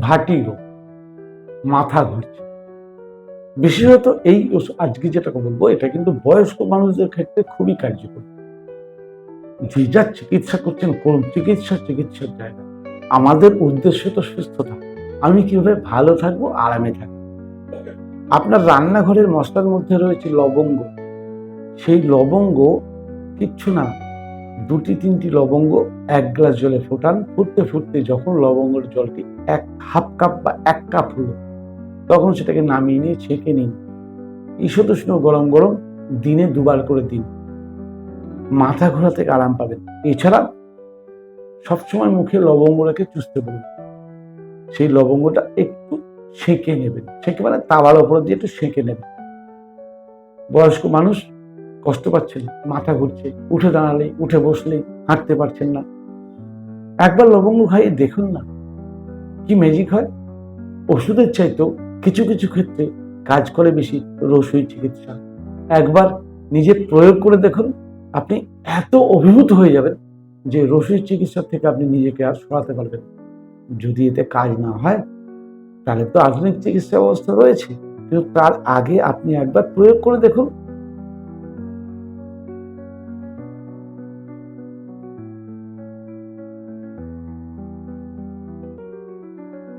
ভাটিগো মাথা ঘুরছে। বিশেষত এই আজকে যেটা বলব, এটা কিন্তু বয়স্ক মানুষদের ক্ষেত্রে খুবই কার্যকর। যে যা চিকিৎসা করছেন করুন চিকিৎসা, চিকিৎসার জায়গা। আমাদের উদ্দেশ্য তো সুস্থতা আমি কীভাবে ভালো থাকব, আরামে থাকব। আপনার রান্নাঘরের মশলার মধ্যে রয়েছে লবঙ্গ। সেই লবঙ্গ কিচ্ছু না। দুটি তিনটি লবঙ্গ এক গ্লাস জলে ফোটান। ফুটতে ফুটতে যখন লবঙ্গের জলটি এক হাফ কাপ বা এক কাপ হলো, তখন সেটাকে নামিয়ে নিয়ে ছেঁকে নিন। ঈশতুষ্ণ গরম গরম দিনে দুবার করে দিন। মাথা ঘোরা থেকে আরাম পাবেন। এছাড়া সবসময় মুখে লবঙ্গটাকে চুষতে বলুন। সেই লবঙ্গটা একটু সেঁকে নেবেন। সেঁকে মানে তাওয়ার ওপর দিয়ে একটু সেঁকে নেবেন। বয়স্ক মানুষ কষ্ট পাচ্ছেন, মাথা ঘুরছে, উঠে দাঁড়ালে, উঠে বসলে হাঁটতে পারছেন না। একবার লবঙ্গ খাইয়ে দেখুন না, কি ম্যাজিক হয়? ওষুধের চাইতেও কিছু কিছু ক্ষেত্রে কাজ করে বেশি রসুই চিকিৎসা। একবার নিজে প্রয়োগ করে দেখুন, আপনি এত অভিভূত হয়ে যাবেন যে রসুই চিকিৎসার থেকে আপনি নিজেকে আর সরাতে পারবেন যদি এতে কাজ না হয়, তাহলে তো আধুনিক চিকিৎসা ব্যবস্থা রয়েছে। কিন্তু তার আগে আপনি একবার প্রয়োগ করে দেখুন